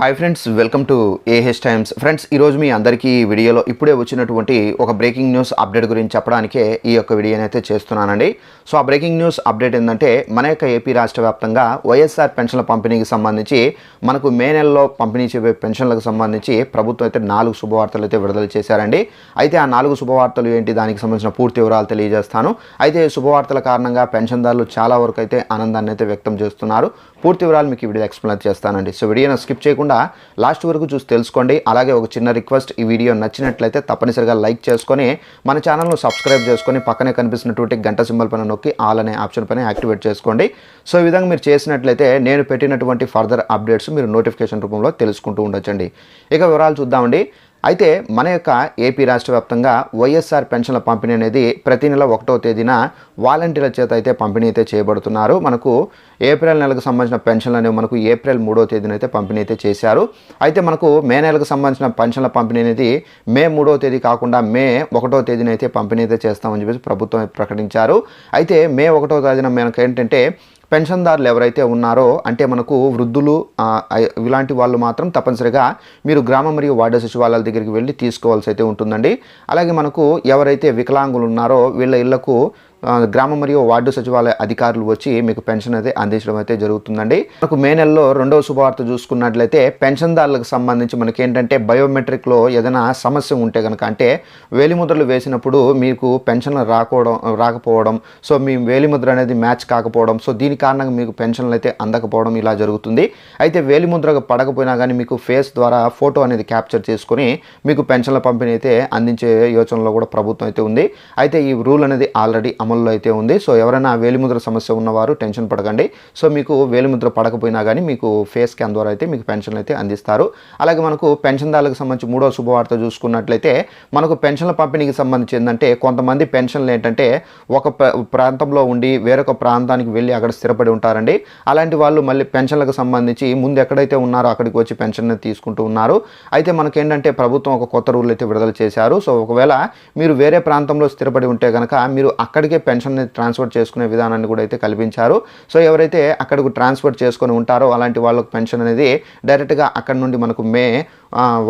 Hi friends welcome to AH times friends ఈరోజు మీ అందరికీ ఈ వీడియోలో ఇప్పుడే వచ్చినటువంటి ఒక బ్రేకింగ్ న్యూస్ అప్డేట్ గురించి చెప్పడానికే ఈ యొక్క వీడియోని అయితే చేస్తున్నానండి. సో ఆ బ్రేకింగ్ న్యూస్ అప్డేట్ ఏంటంటే మన యొక్క ఏపీ రాష్ట్ర వ్యాప్తంగా వైఎస్ఆర్ పెన్షన్ల పంపిణీకి సంబంధించి మనకు మే నెలలో పంపిణీ చేయబోయే పెన్షన్లకు సంబంధించి ప్రభుత్వం అయితే నాలుగు శుభవార్తలు అయితే విడుదల చేశారండి. అయితే ఆ నాలుగు శుభవార్తలు ఏంటి దానికి సంబంధించిన పూర్తి వివరాలు తెలియజేస్తాను. అయితే శుభవార్తల కారణంగా పెన్షన్దారులు చాలా వరకు అయితే ఆనందాన్ని అయితే వ్యక్తం చేస్తున్నారు. పూర్తి వివరాలు మీకు ఈ వీడియో ఎక్స్ప్లెయిన్ చేస్తానండి. సో వీడియోని స్కిప్ చేయకుండా లాస్ట్ వరకు చూసి తెలుసుకోండి. అలాగే ఒక చిన్న రిక్వెస్ట్ ఈ వీడియో నచ్చినట్లయితే తప్పనిసరిగా లైక్ చేసుకొని మన ఛానల్ను సబ్స్క్రైబ్ చేసుకొని పక్కనే కనిపిస్తున్నటువంటి గంట సింబల్ పైన నొక్కి ఆల్ అనే ఆప్షన్ పైన యాక్టివేట్ చేసుకోండి. సో ఈ విధంగా మీరు చేసినట్లయితే నేను పెట్టినటువంటి ఫర్దర్ అప్డేట్స్ మీరు నోటిఫికేషన్ రూపంలో తెలుసుకుంటూ ఉండొచ్చండి. ఇక వివరాలు చూద్దామండి. అయితే మన యొక్క ఏపీ రాష్ట్ర వ్యాప్తంగా వైఎస్ఆర్ పెన్షన్ల పంపిణీ అనేది ప్రతి నెల ఒకటో తేదీన వాలంటీర్ల చేత అయితే పంపిణీ అయితే చేయబడుతున్నారు. మనకు ఏప్రిల్ నెలకు సంబంధించిన పెన్షన్లు అనేవి మనకు ఏప్రిల్ మూడో తేదీన అయితే పంపిణీ అయితే చేశారు. అయితే మనకు మే నెలకు సంబంధించిన పెన్షన్ల పంపిణీ అనేది మే మూడో తేదీ కాకుండా మే ఒకటో తేదీన అయితే పంపిణీ అయితే చేస్తామని చెప్పేసి ప్రభుత్వం ప్రకటించారు. అయితే మే ఒకటో తేదీన మనకు ఏంటంటే పెన్షన్దారులు ఎవరైతే ఉన్నారో అంటే మనకు వృద్ధులు ఇలాంటి వాళ్ళు మాత్రం తప్పనిసరిగా మీరు గ్రామ మరియు వార్డు సచివాలయాల దగ్గరికి వెళ్ళి తీసుకోవాల్సి అయితే ఉంటుందండి. అలాగే మనకు ఎవరైతే వికలాంగులు ఉన్నారో వీళ్ళ ఇళ్ళకు గ్రామ మరియు వార్డు సచివాలయ అధికారులు వచ్చి మీకు పెన్షన్ అయితే అందించడం అయితే జరుగుతుందండి. మనకు మే నెలలో రెండవ శుభవార్త చూసుకున్నట్లయితే పెన్షన్దారులకు సంబంధించి మనకి ఏంటంటే బయోమెట్రిక్లో ఏదైనా సమస్య ఉంటే కనుక అంటే వేలిముద్రలు వేసినప్పుడు మీకు పెన్షన్లు రాకపోవడం రాకపోవడం సో మీ వేలిముద్ర అనేది మ్యాచ్ కాకపోవడం సో దీని కారణంగా మీకు పెన్షన్లు అయితే అందకపోవడం ఇలా జరుగుతుంది. అయితే వేలిముద్ర పడకపోయినా కానీ మీకు ఫేస్ ద్వారా ఫోటో అనేది క్యాప్చర్ చేసుకొని మీకు పెన్షన్ల పంపిణీ అయితే అందించే యోచనలో కూడా ప్రభుత్వం అయితే ఉంది. అయితే ఈ రూల్ అనేది ఆల్రెడీ అమల్లో అయితే ఉంది. సో ఎవరైనా వేలిముద్ర సమస్య ఉన్నవారు టెన్షన్ పడకండి. సో మీకు వేలిముద్ర పడకపోయినా కానీ మీకు ఫేస్ స్కాన్ ద్వారా అయితే మీకు పెన్షన్లు అయితే అందిస్తారు. అలాగే మనకు పెన్షన్దారులకు సంబంధించి మూడో శుభవార్త చూసుకున్నట్లయితే మనకు పెన్షన్ల పంపిణీకి సంబంధించి ఏంటంటే కొంతమంది పెన్షన్లు ఏంటంటే ఒక ప్రాంతంలో ఉండి వేరొక ప్రాంతానికి వెళ్ళి అక్కడ స్థిరపడి ఉంటారండి. అలాంటి వాళ్ళు మళ్ళీ పెన్షన్లకు సంబంధించి ముందు ఎక్కడైతే ఉన్నారో అక్కడికి వచ్చి పెన్షన్ తీసుకుంటూ ఉన్నారు. అయితే మనకేంటంటే ప్రభుత్వం ఒక కొత్త రూల్ అయితే విడుదల చేశారు. సో ఒకవేళ మీరు వేరే ప్రాంతంలో స్థిరపడి ఉంటే కనుక మీరు అక్కడికే పెన్షన్ ట్రాన్స్ఫర్ చేసుకునే విధానాన్ని కూడా అయితే కల్పించారు. సో ఎవరైతే అక్కడికి ట్రాన్స్ఫర్ చేసుకొని ఉంటారో అలాంటి వాళ్ళకు పెన్షన్ అనేది డైరెక్ట్గా అక్కడ నుండి మనకు మే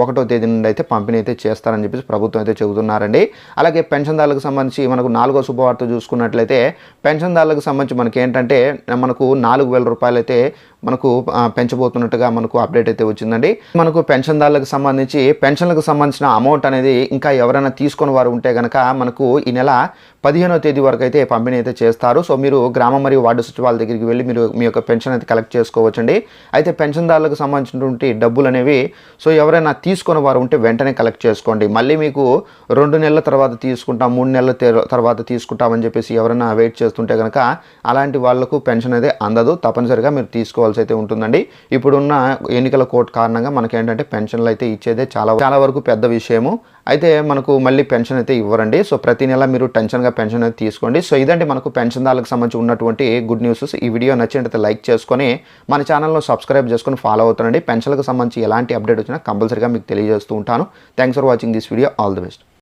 ఒకటో తేదీ నుండి అయితే పంపిణీ అయితే చేస్తారని చెప్పేసి ప్రభుత్వం అయితే చెబుతున్నారండి. అలాగే పెన్షన్దారులకు సంబంధించి మనకు నాలుగో శుభవార్త చూసుకున్నట్లయితే పెన్షన్దారులకు సంబంధించి మనకి ఏంటంటే మనకు నాలుగు వేల రూపాయలు అయితే మనకు పెంచబోతున్నట్టుగా మనకు అప్డేట్ అయితే వచ్చిందండి. మనకు పెన్షన్దారులకు సంబంధించి పెన్షన్లకు సంబంధించిన అమౌంట్ అనేది ఇంకా ఎవరైనా తీసుకొని వారు ఉంటే కనుక మనకు ఈ నెల పదిహేనో తేదీ వరకు అయితే పంపిణీ అయితే చేస్తారు. సో మీరు గ్రామ మరియు వార్డు సచివాలయ దగ్గరికి వెళ్ళి మీరు మీ యొక్క పెన్షన్ అయితే కలెక్ట్ చేసుకోవచ్చండి. అయితే పెన్షన్దారులకు సంబంధించినటువంటి డబ్బులు అనేవి సో ఎవరైనా తీసుకున్న వారు ఉంటే వెంటనే కలెక్ట్ చేసుకోండి. మళ్ళీ మీకు రెండు నెలల తర్వాత తీసుకుంటాం మూడు నెలల తర్వాత తీసుకుంటామని చెప్పేసి ఎవరైనా వెయిట్ చేస్తుంటే కనుక అలాంటి వాళ్ళకు పెన్షన్ అయితే అందదు. తప్పనిసరిగా మీరు తీసుకోవాల్సి అయితే ఉంటుందండి. ఇప్పుడున్న ఎన్నికల కోర్టు కారణంగా మనకి ఏంటంటే పెన్షన్లు అయితే ఇచ్చేదే చాలా చాలా వరకు పెద్ద విషయము. అయితే మనకు మళ్ళీ పెన్షన్ అయితే ఇవ్వరండి. సో ప్రతి నెల మీరు టెన్షన్గా పెన్షన్ అయితే తీసుకోండి. సో ఇదండి మనకు పెన్షన్దారులకు సంబంధించి ఉన్నటువంటి గుడ్ న్యూస్ ఈ వీడియో నచ్చినట్లయితే లైక్ చేసుకొని మన ఛానల్లో సబ్స్క్రైబ్ చేసుకొని ఫాలో అవుతానండి పెన్షన్లకు సంబంధించి ఎలాంటి అప్డేట్ వచ్చినా కంపల్సరీగా మీకు తెలియజేస్తూ ఉంటాను. Thanks for watching this video all the best